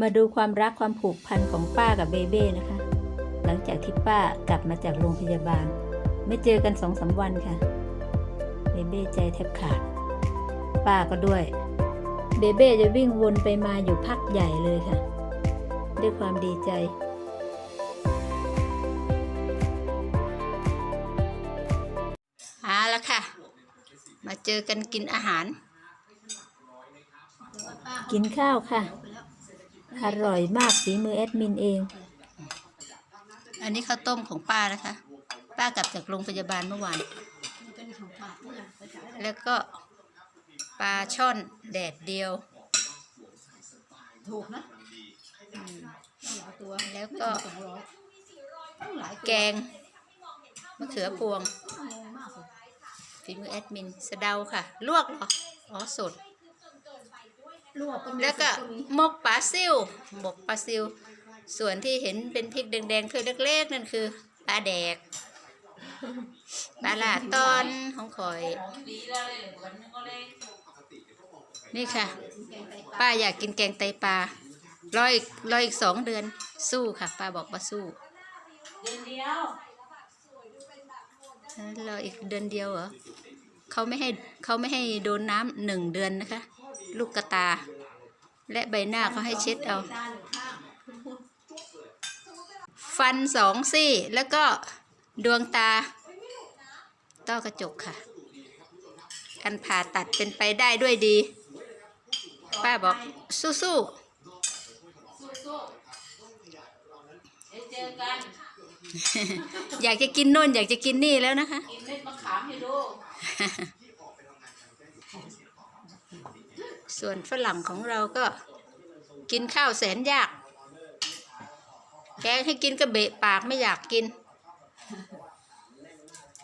มาดูความรักความผูกพันของป้ากับเบเบ้นะคะ หลังจากที่ป้ากลับมาจากโรงพยาบาล ไม่เจอกันสองสามวันค่ะ เบเบ้ใจแทบขาด ป้าก็ด้วย เบเบ้จะวิ่งวนไปมาอยู่พักใหญ่เลยค่ะ ด้วยความดีใจเอาละค่ะ มาเจอกันกินอาหาร กินข้าวค่ะ อร่อยมากฝีมือแอดมินเอง อันนี้ข้าวต้มของป้านะคะ ป้ากลับจากโรงพยาบาลเมื่อวาน แล้วก็ปลาช่อนแดดเดียว ถูกนะอืมต้องหลายตัวแล้วก็สองร้อยต้องหลายตัวแกงมะเขือพวงงงมากเลยฝีมือแอดมิน สะเดาค่ะ ลวกเหรอ อ๋อสดลวกก็มี แล้วก็สุมีหมกปลาซิวหมกปลาซิว ส่วนที่เห็นเป็นพริกแดงๆถ้วยเล็กๆนั่นคือปลาแดกปลาหลาตอนของข่อย นี่ค่ะแกงไตปลาป้าอยากกินแกงไตปลา รออีกรออีกสองเดือนสู้ค่ะ ป้าบอกว่าสู้เดือนเดียวรออีกเดือนเดียวเหรอเขาไม่ให้เขาไม่ให้โดนน้ำหนึ่งเดือนนะคะ ลูกกระตา และใบหน้าเขาให้เช็ดเอาด้านข้างฟันสองซี่แล้วก็ดวงตา ต้อกระจกค่ะการผ่าตัดเป็นไปได้ด้วยดี ป้าบอกสู้สู้ๆเดี๋ยวเจอกันๆอยากจะกินโน่นอยากจะกินนี่แล้วนะคะกินเม็ดมะขามให้ดู ส่วนฝรั่งของเราก็กินข้าวแสนยาก แกงให้กินกระเบะปากไม่อยากกิน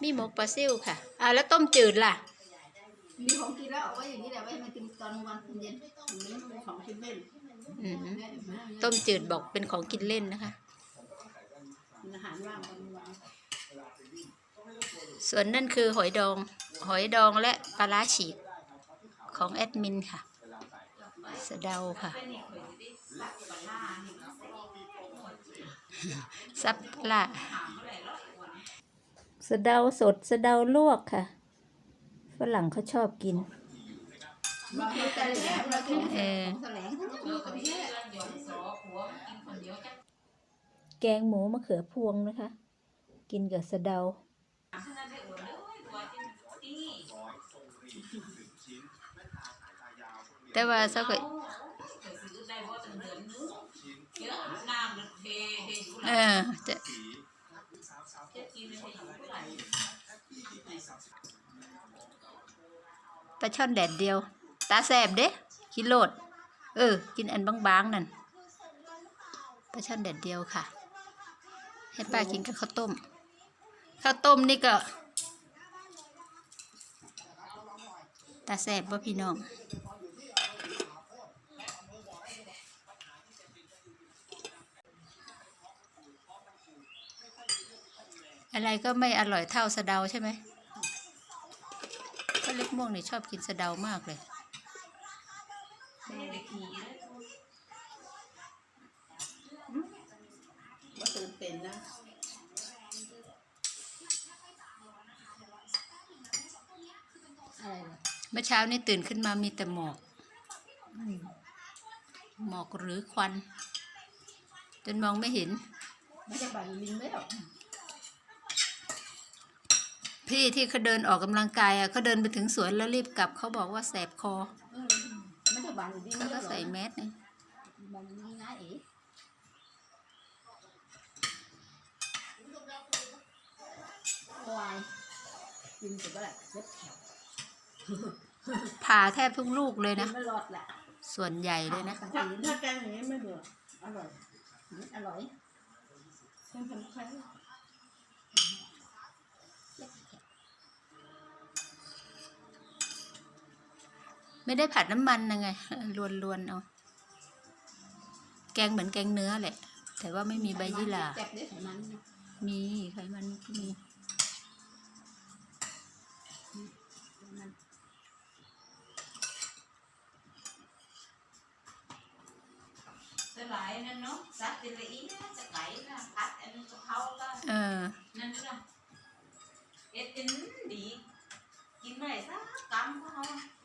มีหมกปลาซิ่วค่ะอ่าแล้วต้มจืดล่ะ มีของกินแล้วเอาไว้อย่างนี้แหละไว้ให้มันกินตอนกลางวันตอนเย็นอย่างนี้มันเป็นของกินเล่นอืมเนี่ยเห็นไหมต้มจืดบอกเป็นของกินเล่นนะคะเป็นอาหารว่างตอนกลางวันส่วนนั่นคือหอยดอง หอยดองและปลาร้าฉีกของแอดมินค่ะ สะเดาค่ะซับละสะเดาสดสะเดาลวกค่ะ ฝรั่งเขาชอบกินเราเห็นแต่แหลมเรากินเออแถลงทั้งนี้กับแย่แกงหมูมะเขือพวงนะคะ กินกับสะเดา แต่ว่าสักเออจะปลาช่อนแดดเดียว ตาแสบเด้กินโลด เออ กินอันบางๆนั่นปลาช่อนแดดเดียวค่ะ ให้ป้ากินกับข้าวต้ม ข้าวต้มนี่ก็ ตาแสบว่าพี่น้อง อะไรก็ไม่อร่อยเท่าสะเดาใช่ไหมก็เล็กม่วงนี่ชอบกินสะเดามากเลยว่าตื่นเต้นนะอะไรล่ะเมื่อเช้านี่ตื่นขึ้นมามีแต่หมอก หมอกหรือควัน จนมองไม่เห็น ไม่จะบันลิงไม่หรอก พี่ที่เขาเดินออกกำลังกายอะเขาเดินไปถึงสวนแล้วรีบกลับเขาบอกว่าแสบคอเออไม่จะบันลิงเขาไม่หรก็อกใส่แมสนี่บันลิงนะเอ๋ควายกินแต่ว่าเล็บแถวผ่าแทบทุกลูกเลยกินะนไม่รอดแหละส่วนใหญ่เลยนะถ้าถ้าแกงอย่างนี้ไม่เบื่ออร่อยอืมอร่อยแกงผัด ไทยไม่ได้ผัดน้ำมันนะไงลวนๆเอาแกงเหมือนแกงเนื้อแหละ แต่ว่าไม่มีใบยี่หร่าแจ็บด้วยไขมันนะมีไขมันก็มีมันอหลายนั่นเนาะซัดเป็นละอีนะจะไก่นะพัดอันนี้กะเพราก็เออนั่นด้วยเอ็ดเป็นดีกินไม่ได้สักกำก็เอาเอา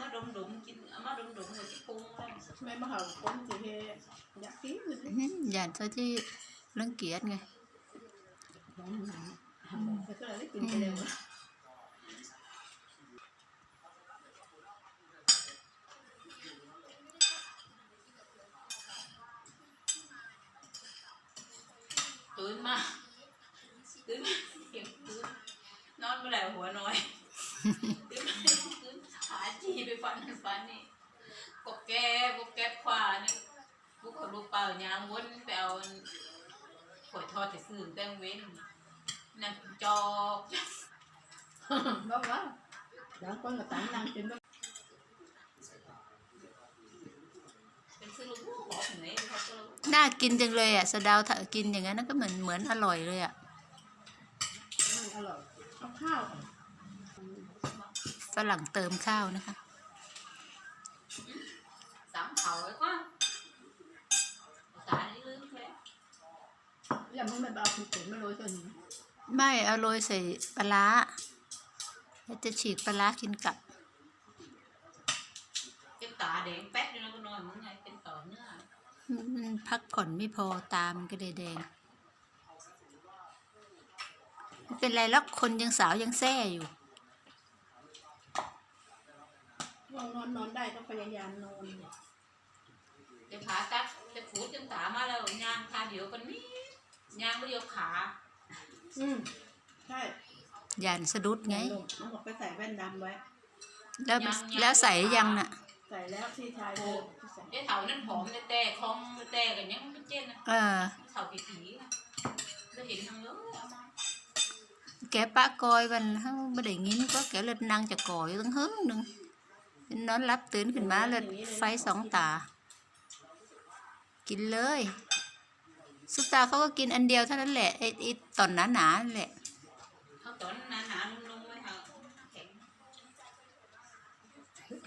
มาดมดมๆกินเอามาดมดมๆกับที่ปรุงเลยแม่มาหาคนสิเฮอยากกินเลยอื้อหืออย่างเท่าที่รังเกียจไงร้อนหนังหาหมอไปก็เลยได้กินไปเร็วตื่นมาตื่นมาเก็บตื่นนอนไม่ได้หัวน้อยตื่นมาตื่นขาจีไปฟันนั่นฟันนี่ กบแก้กบแก้ขวานี่บุกเขาลูกเปล่ายางวนไปเอาหอยทอดแต่ซื่อแต้งเว้นนั่งจอกบ้าบ้าบางคนก็ตั้งนั่งกินบ้างเป็นซื้อลูกหอบไหนเขาก็น่ากินจังเลยอะสะเดาวถ้ากินอย่างนั้นก็เหมือนเหมือนอร่อยเลยอะมันอร่อยเอาข้าว ฝรั่งเติมข้าวนะคะ สามเผาไอ้กว่าสารนี่ลืมเลย อย่ามึงไม่เอาผิดผลไม่โรยตัวนี้ไม่เอาโรยใส่ปลาร้าแล้วจะฉีกปลาร้ากินกับ เป็นตาแดงแป๊ดเลยนะก็นอนมึงไงเป็นต่อเนื้อมันพักผ่อนไม่พอตามนก็เลยแดงไม่เป็นไรแล้วคนยังสาวยังแซ่อยู่นอนนอนนอนได้ต้องพยายามนอน จะขาตัดจะขูดจนตามาแล้วยางขาเดียวกันนี่ ยางไม่เดียวขาอืมใช่ยานสะดุดไงน้องบอกไปใส่แว่นดำไว้ แล้วแล้วใส่ยังน่ะ ใส่แล้วที่ชายเธอที่ใส่ไอ้เถานั่นผอมแต่แต่คอมแต่กันยังไม่เจนนะเออ เถาผีผีจะเห็นทางเลยเอามา แกปะกอยวันเขาไม่ได้ยินก็แกเลยนั่งจะก่อยตั้งหึงหนึ่งนอนรับตื่นขึ้นมาเลยไฟสองตา กินเลย สุตาเขาก็กินอันเดียวเท่านั้นแหละไอ้ไอ้ตอนหนาๆนั่นแหละ เขาตอนหนาหนาๆนุ่มๆไว้เถาแข็ง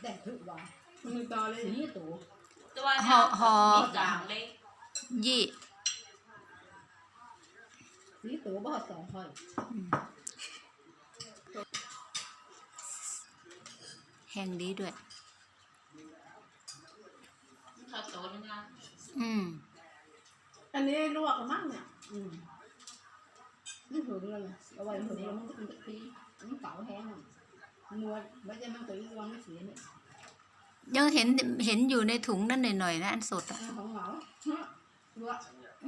แต่ถือว่ามือต่อเลยนี่ตัวตัวห่อห่อ มีกลางเลยยี่นี่ตัวบ่สองค่อยแห้งดีด้วยเขาโตนึงละอืม อันนี้ลวกกันมั้งเนี่ยอืมนี่ถึงเลยเอาไว้ถึงแล้วมันก็เป็นตะพีมันเก่าแห้งมัวไม่ใช่มันตัวนี้วางไม่เสียเนี่ยยังเห็นเห็นอยู่ในถุงนั่นหน่อยๆนะอันสดอะของเหงาลวก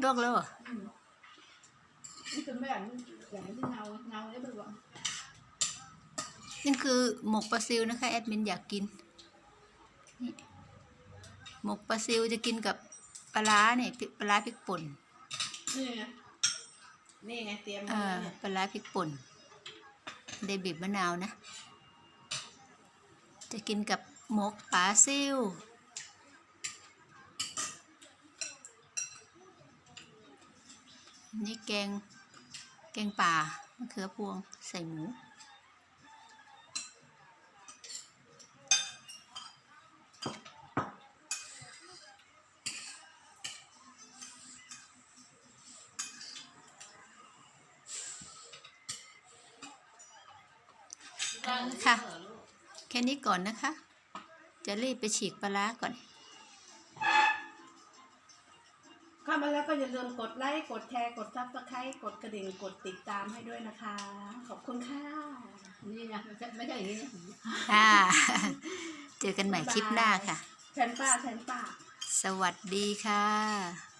ลวกแล้วเหรอนี่เป็นแบบอย่างที่เงาเงาได้เป็นว่านี่คือหมกปลาซิวนะคะแอดมินอยากกินนี่หมกปลาซิวจะกินกับ ปลาร้าเนี่ยพริกปลาร้าพริกป่นนี่ไงนี่ไงเตรียมเอมาอแล้วเนี่ยปลาร้าพริกป่นได้บีบมะนาวนะ จะกินกับหมกปลาซิวนี่แกงแกงป่ามะเขือพวงใส่หมู ค่ะ แค่นี้ก่อนนะคะ จะรีบไปฉีกปลาร้าก่อน เข้ามาแล้วก็อย่าลืมกดไลค์ กดแชร์ กดซับสไครต์กดกระดิ่ง กดติดตามให้ด้วยนะคะ ขอบคุณค่ะ นี่นะไม่ใช่ไม่ใช่อย่างนี้นะค่ะ เจอกันใหม่คลิปหน้าค่ะ แทนป้าแทนป้า สวัสดีค่ะ